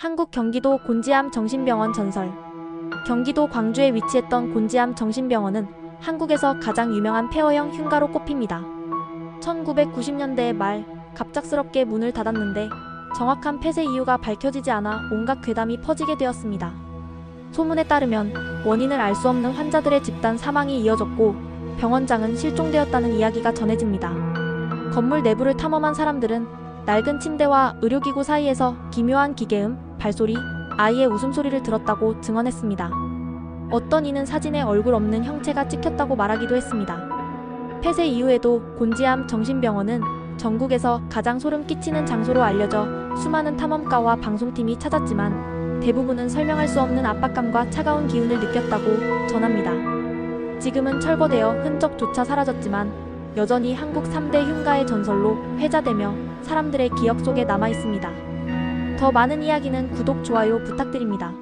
한국 경기도 곤지암 정신병원 전설 경기도 광주에 위치했던 곤지암 정신병원은 한국에서 가장 유명한 폐허형 흉가로 꼽힙니다. 1990년대 말 갑작스럽게 문을 닫았는데 정확한 폐쇄 이유가 밝혀지지 않아 온갖 괴담이 퍼지게 되었습니다. 소문에 따르면 원인을 알 수 없는 환자들의 집단 사망이 이어졌고 병원장은 실종되었다는 이야기가 전해집니다. 건물 내부를 탐험한 사람들은 낡은 침대와 의료기구 사이에서 기묘한 기계음, 발소리, 아이의 웃음소리를 들었다고 증언했습니다. 어떤 이는 사진에 얼굴 없는 형체가 찍혔다고 말하기도 했습니다. 폐쇄 이후에도 곤지암 정신병원은 전국에서 가장 소름 끼치는 장소로 알려져 수많은 탐험가와 방송팀이 찾았지만 대부분은 설명할 수 없는 압박감과 차가운 기운을 느꼈다고 전합니다. 지금은 철거되어 흔적조차 사라졌지만 여전히 한국 3대 흉가의 전설로 회자되며 사람들의 기억 속에 남아 있습니다. 더 많은 이야기는 구독, 좋아요 부탁드립니다.